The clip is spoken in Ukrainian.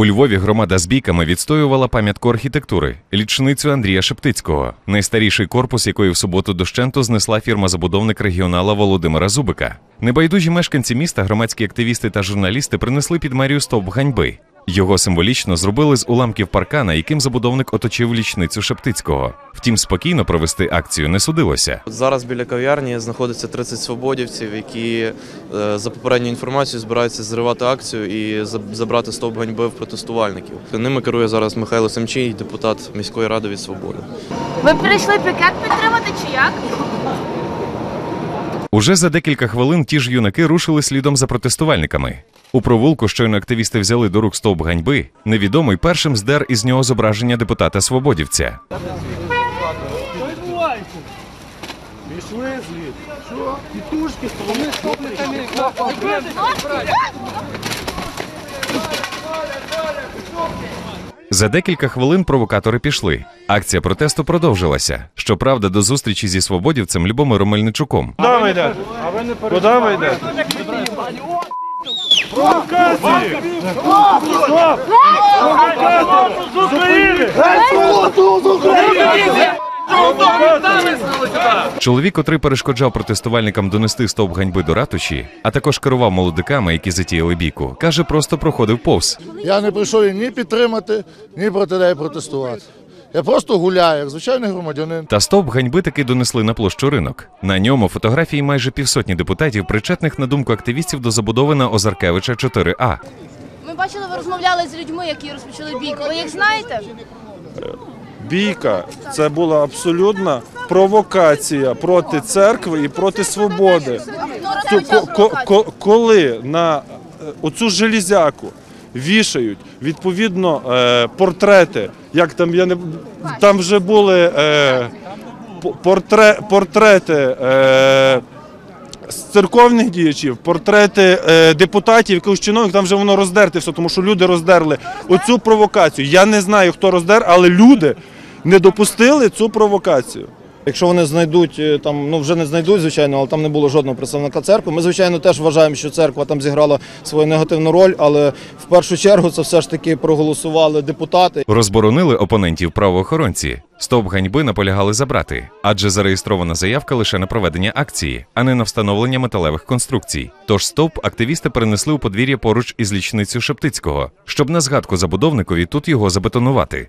У Львові громада з бійками відстоювала пам'ятку архітектури, лічницю Андрія Шептицького, найстаріший корпус, якої в суботу дощенту знесла фірма-забудовник регіонала Володимира Зубика. Небайдужі мешканці міста, громадські активісти та журналісти принесли під мерію стовп ганьби. Його символічно зробили з уламків паркана, яким забудовник оточив лічницю Шептицького. Втім, спокійно провести акцію не судилося. Зараз біля кав'ярні знаходиться 30 свободівців, які е, за попередньою інформацією збираються зривати акцію і забрати стовп ганьби в протестувальників. Ними керує зараз Михайло Семчій, депутат міської ради від свободи. Ви прийшли пікет підтримати чи як? Уже за декілька хвилин ті ж юнаки рушили слідом за протестувальниками. У провулку щойно активісти взяли до рук стовп ганьби. Невідомий першим здер із нього зображення депутата свободівця. За декілька хвилин провокатори пішли. Акція протесту продовжилася. Щоправда, до зустрічі зі свободівцем Любомиром Мельничуком. Куди ви йдете? Куди ви йдете? Провокації! Стоп! З України! З України! Чоловік, котрий перешкоджав протестувальникам донести стовп ганьби до ратуші, а також керував молодиками, які затіяли бійку, каже, просто проходив повз. Я не прийшов ні підтримати, ні проти неї протестувати. Я просто гуляю, як звичайний громадянин. Та стовп ганьби таки донесли на площу ринок. На ньому фотографії майже півсотні депутатів, причетних на думку активістів до забудови на Озаркевича 4А. Ми бачили, ви розмовляли з людьми, які розпочали бійку. Ви їх знаєте? Бійка це була абсолютна провокація проти церкви і проти свободи. Ко- ко- ко- коли на е, оцю железяку вішають відповідно е, портрети, як там я не там вже були е, портре, портрети. Е, церковних діячів, портрети депутатів, якихось чиновників, там вже воно роздерте все, тому що люди роздерли оцю провокацію. Я не знаю, хто роздер, але люди не допустили цю провокацію. Якщо вони знайдуть е, там, ну вже не знайдуть, звичайно, але там не було жодного представника церкви. Ми, звичайно, теж вважаємо, що церква там зіграла свою негативну роль, але в першу чергу це все ж таки проголосували депутати. Розборонили опонентів правоохоронці. Стовп ганьби наполягали забрати, адже зареєстрована заявка лише на проведення акції, а не на встановлення металевих конструкцій. Тож стовп активісти перенесли у подвір'я поруч із лічницю Шептицького, щоб на згадку забудовникові тут його забетонувати.